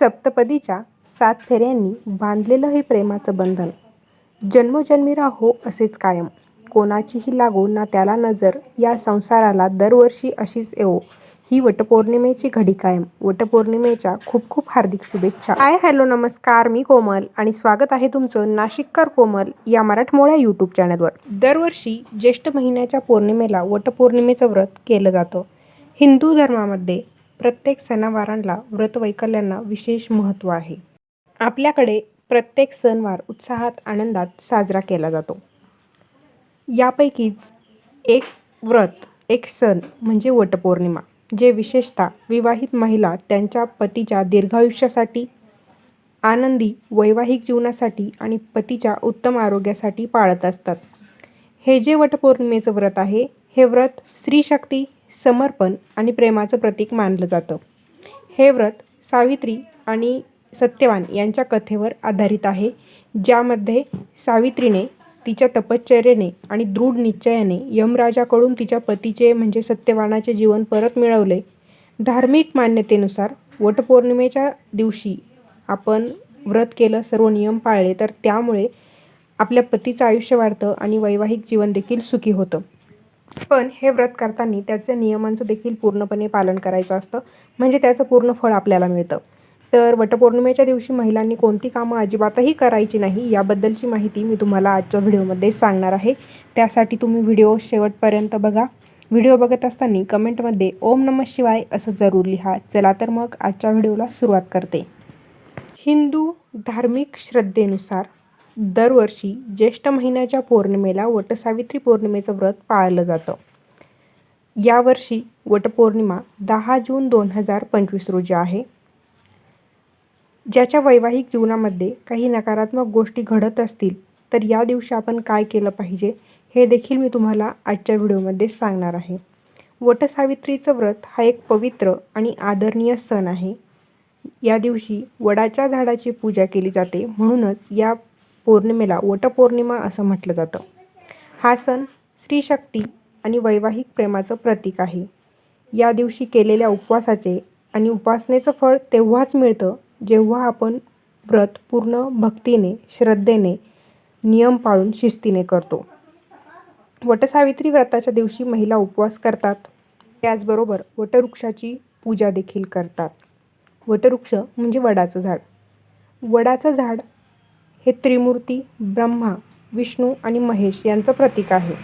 सप्तपदीच्या सात फेऱ्यांनी बांधलेलं हे प्रेमाचं बंधन. जन्मोजन्मी राहो असेच कायम. कोणाचीही लागो ना त्याला नजर या संसाराला दरवर्षी अशीच येवो. ही वटपौर्णिमेची घडी कायम. वटपौर्णिमेच्या खूप खूप हार्दिक शुभेच्छा. हाय हॅलो नमस्कार. मी कोमल आणि स्वागत आहे तुमचं नाशिककर कोमल या मराठमोळ्या यूट्यूब चॅनलवर दरवर्षी ज्येष्ठ महिन्याच्या पौर्णिमेला वटपौर्णिमेचं व्रत केलं जातं. हिंदू धर्मामध्ये प्रत्येक सणावारांना व्रतवैकल्यांना विशेष महत्त्व आहे. आपल्याकडे प्रत्येक सणवार उत्साहात आनंदात साजरा केला जातो. यापैकीच एक व्रत एक सण म्हणजे वटपौर्णिमा जे विशेषतः विवाहित महिला त्यांच्या पतीच्या दीर्घायुष्यासाठी आनंदी वैवाहिक जीवनासाठी आणि पतीच्या उत्तम आरोग्यासाठी पाळत असतात. हे जे वटपौर्णिमेचं व्रत आहे हे व्रत स्त्रीशक्ती समर्पण आणि प्रेमाचं प्रतीक मानलं जातं. हे व्रत सावित्री आणि सत्यवान यांच्या कथेवर आधारित आहे ज्यामध्ये सावित्रीने तिच्या तपश्चर्येने आणि दृढ निश्चयाने यमराजाकडून तिच्या पतीचे म्हणजे सत्यवानाचे जीवन परत मिळवले. धार्मिक मान्यतेनुसार वटपौर्णिमेच्या दिवशी आपण व्रत केलं सर्व नियम पाळले तर त्यामुळे आपल्या पतीचं आयुष्य वाढतं आणि वैवाहिक जीवन देखील सुखी होतं. पण हे व्रत करताना त्याच्या नियमांचं देखील पूर्णपणे पालन करायचं असतं. म्हणजे त्याचं पूर्ण फळ आपल्याला मिळतं. तर वटपौर्णिमेच्या दिवशी महिलांनी कोणती कामं अजिबातही करायची नाही याबद्दलची माहिती मी तुम्हाला आजच्या व्हिडिओमध्ये सांगणार आहे. त्यासाठी तुम्ही व्हिडिओ शेवटपर्यंत बघा. व्हिडिओ बघत असताना कमेंटमध्ये ओम नम शिवाय असं जरूर लिहा. चला तर मग आजच्या व्हिडिओला सुरुवात करते. हिंदू धार्मिक श्रद्धेनुसार दरवर्षी ज्येष्ठ महिन्याच्या पौर्णिमेला वटसावित्री पौर्णिमेचं व्रत पाळलं जातं. यावर्षी वटपौर्णिमा दहा जून दोन हजार पंचवीस रोजी आहे. ज्याच्या वैवाहिक जीवनामध्ये काही नकारात्मक गोष्टी घडत असतील तर या दिवशी आपण काय केलं पाहिजे हे देखील मी तुम्हाला आजच्या व्हिडिओमध्ये सांगणार आहे. वटसावित्रीचं व्रत हा एक पवित्र आणि आदरणीय सण आहे. या दिवशी वडाच्या झाडाची पूजा केली जाते म्हणूनच या पौर्णिमेला वटपौर्णिमा असं म्हटलं जातं. हा सण स्त्रीशक्ती आणि वैवाहिक प्रेमाचं प्रतीक आहे. या दिवशी केलेल्या उपवासाचे आणि उपासनेचं फळ तेव्हाच मिळतं जेव्हा आपण व्रत पूर्ण भक्तीने श्रद्धेने नियम पाळून शिस्तीने करतो. वटसावित्री व्रताच्या दिवशी महिला उपवास करतात. त्याचबरोबर वटवृक्षाची पूजा देखील करतात. वटवृक्ष म्हणजे वडाचं झाड. वडाचं झाड हे त्रिमूर्ती ब्रह्मा विष्णू आणि महेश यांचं प्रतीक आहे.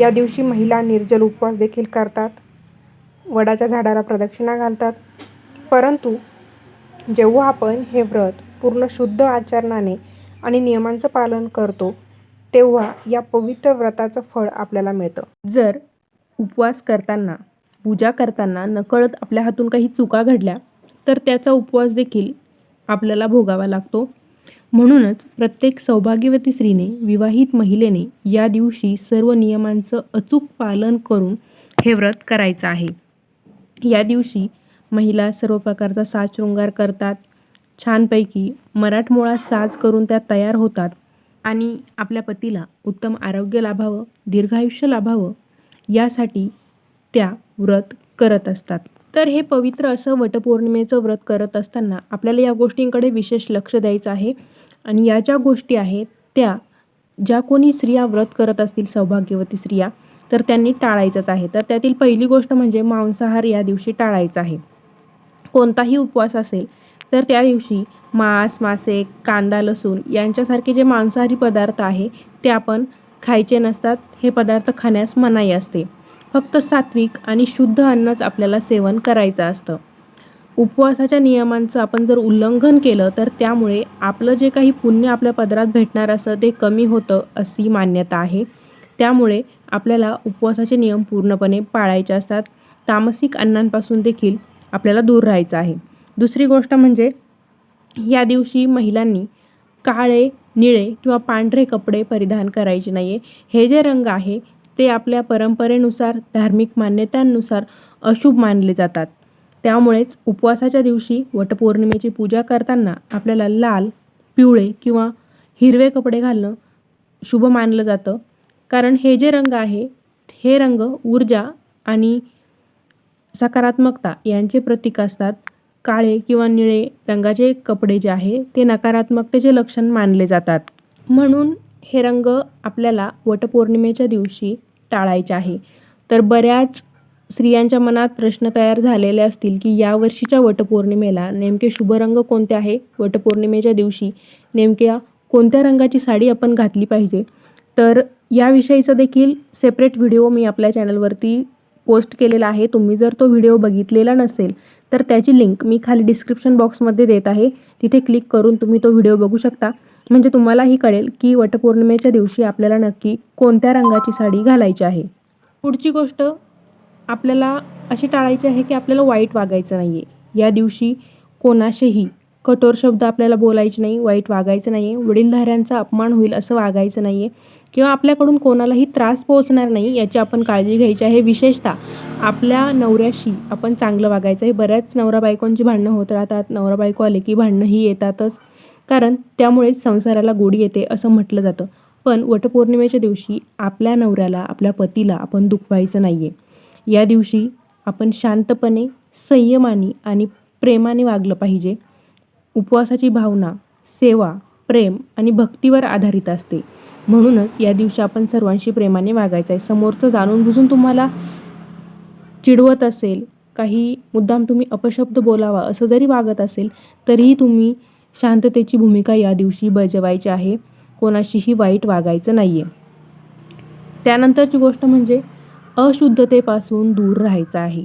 या दिवशी महिला निर्जल उपवास देखील करतात. वडाच्या झाडाला प्रदक्षिणा घालतात. परंतु जेव्हा आपण हे व्रत पूर्ण शुद्ध आचरणाने आणि नियमांचं पालन करतो तेव्हा या पवित्र व्रताचं फळ आपल्याला मिळतं. जर उपवास करताना पूजा करताना नकळत आपल्या हातून काही चुका घडल्या तर त्याचा उपवास देखील आपल्याला भोगावा लागतो. म्हणूनच प्रत्येक सौभाग्यवती स्त्रीने विवाहित महिलेने या दिवशी सर्व नियमांचं अचूक पालन करून हे व्रत करायचं आहे. या दिवशी महिला सर्व प्रकारचा साज शृंगार करतात छानपैकी मराठमोळा साज करून त्या तयार होतात आणि आपल्या पतीला उत्तम आरोग्य लाभावं दीर्घायुष्य लाभावं यासाठी त्या व्रत करत असतात. तर हे पवित्र असं वटपौर्णिमेचं व्रत करत असताना आपल्याला या गोष्टींकडे विशेष लक्ष द्यायचं आहे. आणि या ज्या गोष्टी आहेत त्या ज्या कोणी स्त्रिया व्रत करत असतील सौभाग्यवती स्त्रिया तर त्यांनी टाळायचंच आहे. तर त्यातील पहिली गोष्ट म्हणजे मांसाहार या दिवशी टाळायचा आहे. कोणताही उपवास असेल तर त्या दिवशी मांस मासे कांदा लसूण यांच्यासारखे जे मांसाहारी पदार्थ आहे ते आपण खायचे नसतात. हे पदार्थ खाण्यास मनाई असते. फक्त सात्विक आणि शुद्ध अन्नच आपल्याला सेवन करायचं असतं. उपवासाच्या नियमांचं आपण जर उल्लंघन केलं तर त्यामुळे आपलं जे काही पुण्य आपल्या पदरात भेटणार असतं ते कमी होतं अशी मान्यता आहे. त्यामुळे आपल्याला उपवासाचे नियम पूर्णपणे पाळायचे असतात. तामसिक अन्नांपासून देखील आपल्याला दूर राहायचं आहे. दुसरी गोष्ट म्हणजे या दिवशी महिलांनी काळे निळे किंवा पांढरे कपडे परिधान करायचे नाही आहे हे जे रंग आहे ते आपल्या परंपरेनुसार धार्मिक मान्यतांनुसार अशुभ मानले जातात. त्यामुळेच उपवासाच्या दिवशी वटपौर्णिमेची पूजा करताना आपल्याला लाल पिवळे किंवा हिरवे कपडे घालणं शुभ मानलं जातं. कारण हे जे रंग आहे हे रंग ऊर्जा आणि सकारात्मकता यांचे प्रतीक असतात. काळे किंवा निळे रंगाचे कपडे जे आहे ते नकारात्मकतेचे लक्षण मानले जातात. म्हणून हे रंग आपल्याला वटपौर्णिमेच्या दिवशी टाळायचे आहे. तर बऱ्याच स्त्रियांच्या मनात प्रश्न तयार झालेले असतील की यावर्षीच्या वटपौर्णिमेला नेमके शुभ रंग कोणते आहे? वटपौर्णिमेच्या दिवशी नेमक्या कोणत्या रंगाची साडी आपण घातली पाहिजे? तर याविषयीचा देखील सेपरेट व्हिडिओ मी आपल्या चॅनलवरती पोस्ट केलेला आहे. तुम्ही जर तो व्हिडिओ बघितलेला नसेल तर त्याची लिंक मी खाली डिस्क्रिप्शन बॉक्समध्ये देत आहे. तिथे क्लिक करून तुम्ही तो व्हिडिओ बघू शकता. म्हणजे तुम्हालाही कळेल की वटपौर्णिमेच्या दिवशी आपल्याला नक्की कोणत्या रंगाची साडी घालायची आहे. पुढची गोष्ट आपल्याला अशी टाळायची आहे की आपल्याला वाईट वागायचं नाही आहे या दिवशी कोणाशीही कठोर शब्द आपल्याला बोलायचे नाही वाईट वागायचं नाही आहे वडीलधाऱ्यांचा अपमान होईल असं वागायचं नाही आहे किंवा आपल्याकडून कोणालाही त्रास पोहोचणार नाही याची आपण काळजी घ्यायची आहे. विशेषतः आपल्या नवऱ्याशी आपण चांगलं वागायचं आहे. बऱ्याच नवरा बायकोंची भांडणं होत राहतात. नवरा बायको आले की भांडणंही येतातच. कारण त्यामुळेच संसाराला गोडी येते असं म्हटलं जातं. पण वटपौर्णिमेच्या दिवशी आपल्या नवऱ्याला आपल्या पतीला आपण दुखवायचं नाही आहे या दिवशी आपण शांतपणे संयमाने आणि प्रेमाने वागलं पाहिजे. उपवासाची भावना सेवा प्रेम आणि भक्तीवर आधारित असते. म्हणूनच या दिवशी आपण सर्वांशी प्रेमाने वागायचं आहे समोरचं जाणून बुजून तुम्हाला चिडवत असेल काही मुद्दाम तुम्ही अपशब्द बोलावा असं जरी वागत असेल तरीही तुम्ही शांततेची भूमिका या दिवशी बजवायची आहे. कोणाशीही वाईट वागायचं नाही आहे त्यानंतरची गोष्ट म्हणजे अशुद्धतेपासून दूर राहायचं आहे.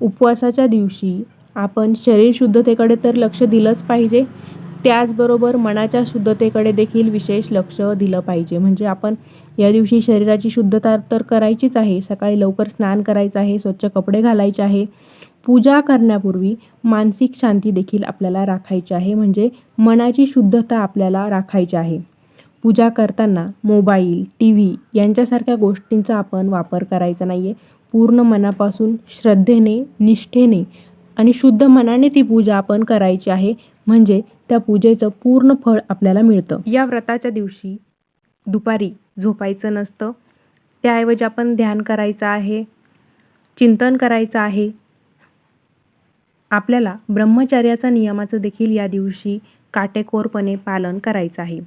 उपवासाच्या दिवशी आपण शरीर शुद्धतेकडे तर लक्ष दिलंच पाहिजे. त्याचबरोबर मनाच्या शुद्धतेकडे देखील विशेष लक्ष दिलं पाहिजे. म्हणजे आपण या दिवशी शरीराची शुद्धता तर करायचीच आहे. सकाळी लवकर स्नान करायचं आहे. स्वच्छ कपडे घालायचे आहे. पूजा करण्यापूर्वी मानसिक शांती देखील आपल्याला राखायची आहे. म्हणजे मनाची शुद्धता आपल्याला राखायची आहे. पूजा करताना मोबाईल टी व्ही यांच्यासारख्या गोष्टींचा आपण वापर करायचा नाही आहे पूर्ण मनापासून श्रद्धेने निष्ठेने आणि शुद्ध मनाने ती पूजा आपण करायची आहे. म्हणजे त्या पूजेचं पूर्ण फळ आपल्याला मिळतं. या व्रताच्या दिवशी दुपारी झोपायचं नसतं. त्याऐवजी आपण ध्यान करायचं आहे. चिंतन करायचं आहे. आपल्याला ब्रह्मचर्याचा नियमाचं देखील या दिवशी काटेकोरपणे पालन करायचं आहे.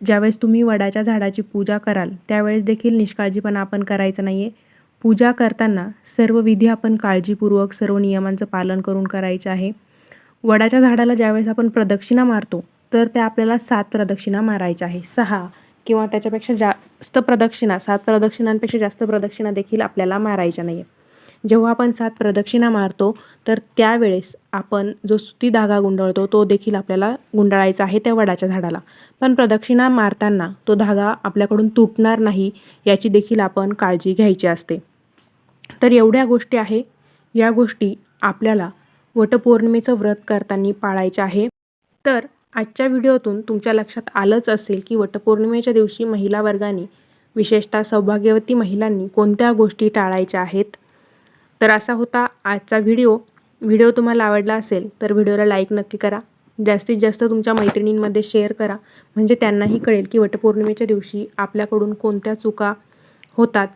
ज्यावेळेस तुम्ही वडाच्या झाडाची पूजा कराल त्यावेळेस देखील निष्काळजीपणा आपण करायचं नाही आहे पूजा करताना सर्व विधी आपण काळजीपूर्वक सर्व नियमांचं पालन करून करायचे आहे. वडाच्या झाडाला ज्यावेळेस आपण प्रदक्षिणा मारतो तर त्या आपल्याला सात प्रदक्षिणा मारायच्या आहे. सहा किंवा त्याच्यापेक्षा जास्त प्रदक्षिणा सात प्रदक्षिणांपेक्षा जास्त प्रदक्षिणा देखील आपल्याला मारायच्या नाही आहे जेव्हा आपण सात प्रदक्षिणा मारतो तर त्यावेळेस आपण जो सुती धागा गुंडळतो तो देखील आपल्याला गुंडाळायचा आहे त्या वडाच्या झाडाला. पण प्रदक्षिणा मारताना तो धागा आपल्याकडून तुटणार नाही याची देखील आपण काळजी घ्यायची असते. तर एवढ्या गोष्टी आहे. या गोष्टी आपल्याला वटपौर्णिमेचं व्रत करताना पाळायचे आहे. तर आजच्या व्हिडिओतून तुमच्या लक्षात आलंच असेल की वटपौर्णिमेच्या दिवशी महिला वर्गाने विशेषतः सौभाग्यवती महिलांनी कोणत्या गोष्टी टाळायच्या आहेत? तर असा होता आजचा व्हिडिओ. व्हिडिओ तुम्हाला आवडला असेल तर व्हिडिओला लाईक नक्की करा. जास्तीत जास्त तुमच्या मैत्रिणींमध्ये शेअर करा. म्हणजे त्यांनाही कळेल की वटपौर्णिमेच्या दिवशी आपल्याकडून कोणत्या चुका होतात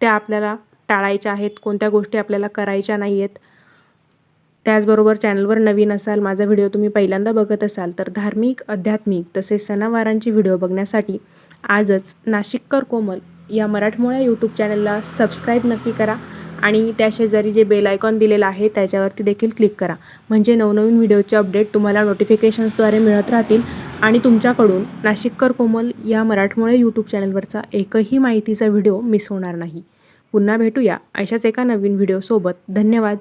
त्या आपल्याला टाळायच्या आहेत कोणत्या गोष्टी आपल्याला करायच्या नाही आहेत त्याचबरोबर चॅनलवर नवीन असाल माझा व्हिडिओ तुम्ही पहिल्यांदा बघत असाल तर धार्मिक आध्यात्मिक तसेच सणावारांची व्हिडिओ बघण्यासाठी आजच नाशिककर कोमल या मराठमोळ्या यूट्यूब चॅनलला सबस्क्राईब नक्की करा. आणि त्या शेजारी जे बेल आयकॉन दिलेलं आहे त्याच्यावरती देखील क्लिक करा. म्हणजे नवनवीन व्हिडिओचे अपडेट तुम्हाला नोटिफिकेशन्सद्वारे मिळत राहतील. आणि तुमच्याकडून नाशिककर कोमल या मराठमोळे यूट्यूब चॅनलवरचा एकही माहितीचा व्हिडिओ मिस होणार नाही. पुन्हा भेटूया अशाच एका नवीन व्हिडिओसोबत धन्यवाद.